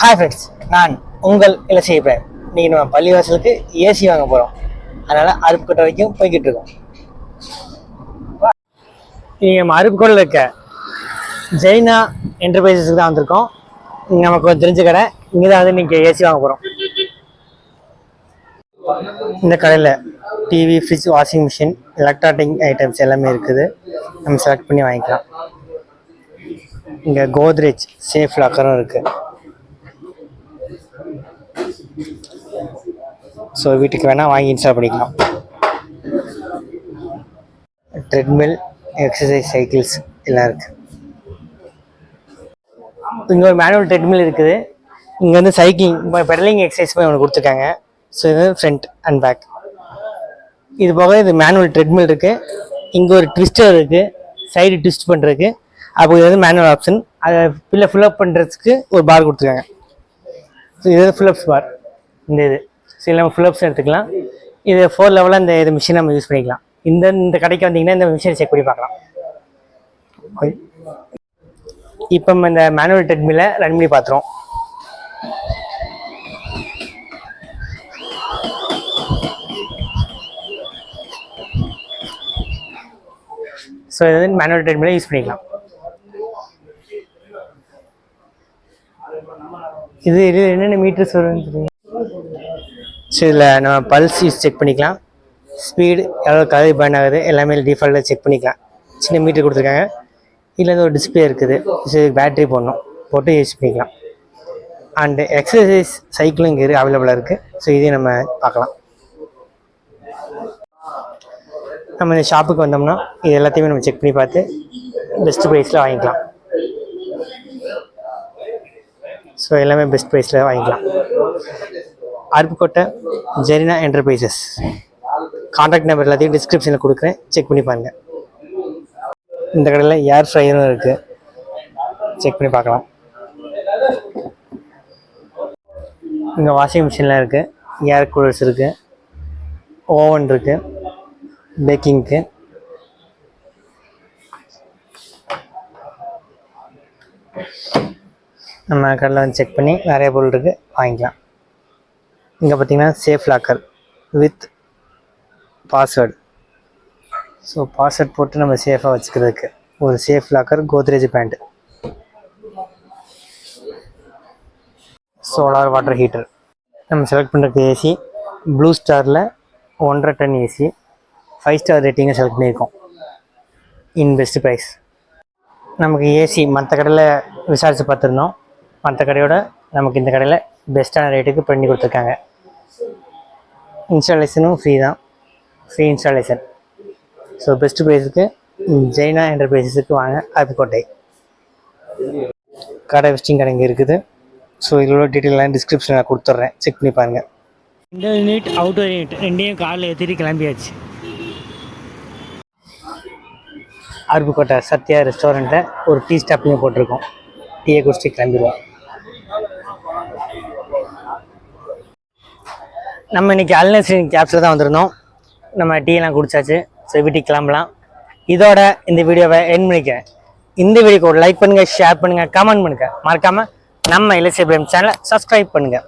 Hi friends நான் உங்கள் இலசிய frame நீங்கள் நம்ம பள்ளிவாசலுக்கு ஏசி வாங்க போகிறோம் அதனால் அருப்புக்கோட்டை வரைக்கும் போய்கிட்டு இருக்கோம். நீங்கள் நம்ம அருப்புக்கோட்டில் இருக்க ஜெய்னா என்டர்பிரைசஸ்க்கு தான் வந்திருக்கோம். நமக்கு கொஞ்சம் தெரிஞ்ச கடை. இங்கே தான் வந்து நீங்கள் ஏசி வாங்க போகிறோம் இந்த கடையில் TV fridge washing machine electronic items எல்லாமே இருக்குது. நம்ம செலக்ட் பண்ணி வாங்கிக்கலாம். இங்கே கோத்ரேஜ் சேஃப் லாக்கரும் இருக்குது ஸோ வீட்டுக்கு வேணால் வாங்கி இன்ஸ்டால் பண்ணிக்கலாம். ட்ரெட்மில் எக்ஸசைஸ் சைக்கிள்ஸ் எல்லாம் இருக்குது இங்கே ஒரு மேனுவல் ட்ரெட்மில் இருக்குது. இங்கே வந்து சைக்கிளிங் இப்போ பெடலிங் எக்ஸசைஸ் போய் ஒன்று கொடுத்துருக்காங்க. ஸோ இது ஃப்ரண்ட் அண்ட் பேக் இது போக இது மேனுவல் ட்ரெட்மில் இருக்குது இங்கே ஒரு ட்விஸ்டர் இருக்குது சைடு ட்விஸ்ட் பண்ணுறதுக்கு அப்போ இது வந்து மேனுவல் ஆப்ஷன் அதை பில்லை ஃபுல் அப் பண்ணுறதுக்கு ஒரு பார் கொடுத்துருக்காங்க. ஸோ இது ஃபில்அப்ஸ் பார் இந்த இது. சில நம்ம எடுத்துக்கலாம். இது ஃபோர் லெவலில் இந்த இது மிஷின் நம்ம யூஸ் பண்ணிக்கலாம். இந்த இந்த கடைக்கு வந்தீங்கன்னா இந்த மிஷினை செக் பண்ணி பார்க்கலாம். ஓகே இப்போ நம்ம இந்த மேனுவல் ட்ரெட்மில்லை ரன் பண்ணி பார்த்துருவோம். ஸோ இது வந்து மேனுவல் ட்ரெட்மில்லை யூஸ் பண்ணிக்கலாம். இது இது என்னென்ன மீட்டர்ஸ் வரும்னு தெரியும்? ஸோ இதில் நம்ம பல்ஸ் யூஸ் செக் பண்ணிக்கலாம். ஸ்பீடு எவ்வளோ கலரி பேன் ஆகுது எல்லாமே டிஃபால்ட்டாக செக் பண்ணிக்கலாம். சின்ன மீட்டர் கொடுத்துருக்காங்க. இதில் வந்து ஒரு டிஸ்பிளே இருக்குது. ஸோ பேட்ரி போடணும். போட்டு யூஸ் பண்ணிக்கலாம். அண்டு எக்ஸசைஸ் சைக்கிளும் இங்கே அவைலபிளாக இருக்குது ஸோ இதையும் நம்ம பார்க்கலாம். நம்ம இந்த ஷாப்புக்கு வந்தோம்னா இது எல்லாத்தையுமே நம்ம செக் பண்ணி பார்த்து பெஸ்ட் ப்ரைஸில் வாங்கிக்கலாம். ஸோ எல்லாமே பெஸ்ட் ப்ரைஸில் வாங்கிக்கலாம். Aruppukottai Jerina enterprises contact number எல்லாத்தையும் டிஸ்கிரிப்ஷனில் கொடுக்குறேன். செக் பண்ணி பாருங்கள் இந்த கடையில் ஏர் ஃப்ரையரும் இருக்குது செக் பண்ணி பார்க்கலாம். இங்கே வாஷிங் மிஷின்லாம் இருக்குது ஏர் கூலர்ஸ் இருக்குது ஓவன் இருக்குது பேக்கிங்க்கு நம்ம கடையில் வந்து செக் பண்ணி நிறைய பொருள் இருக்குது வாங்கிக்கலாம். இங்கே பார்த்தீங்கன்னா safe locker with password so password போட்டு நம்ம சேஃபாக வச்சுக்கிறதுக்கு ஒரு safe locker Godrej brand solar water heater நம்ம செலக்ட் பண்ணுறதுக்கு ஏசி ப்ளூ ஸ்டாரில் ஒன்றரை டன் ஏசி ஃபைவ் ஸ்டார் ரேட்டிங்கை செலக்ட் பண்ணியிருக்கோம். இன் பெஸ்ட் ப்ரைஸ் நமக்கு ஏசி மற்ற கடையில் விசாரித்து பார்த்துருந்தோம். மற்ற கடையோட நமக்கு இந்த கடையில் பெஸ்ட்டான ரேட்டுக்கு பண்ணி கொடுத்துருக்காங்க. இன்ஸ்டாலேஷனும் ஃப்ரீ தான். ஃப்ரீ இன்ஸ்டாலேஷன் ஸோ பெஸ்ட் ப்ரைஸுக்கு ஜெய்னா என்டர்பிரைசஸுக்கு வாங்க அருப்புக்கோட்டை கடை விசிட்டிங் கடை இங்கே இருக்குது. ஸோ இதில் உள்ள டீட்டெயிலாம் டிஸ்கிரிப்ஷனில் நான் கொடுத்துட்றேன். செக் பண்ணி பாருங்கள் இந்த யூனிட் அவுட்டர் யூனிட் ரெண்டையும் காரில் ஏற்றிட்டு கிளம்பியாச்சு. அருப்புக்கோட்டை சத்யா ரெஸ்டாரண்ட்டில் ஒரு டீ ஸ்டாப்பிங்க போட்டிருக்கோம். டீயை குடிச்சிட்டு கிளம்பிடுவோம். நம்ம இன்னைக்கு அல்நஸ்ரீன் கேப்ஸில் தான் வந்திருந்தோம். நம்ம டீலாம் குடிச்சாச்சு. ஸோ வீட்டுக்கு கிளம்பலாம். இதோட இந்த வீடியோவை என் பண்ணிக்க. இந்த வீடியோக்கு ஒரு லைக் பண்ணுங்கள் ஷேர் பண்ணுங்கள் கமெண்ட் பண்ணுங்கள் மறக்காமல் நம்ம இலசிய சேனலை சப்ஸ்கிரைப் பண்ணுங்கள்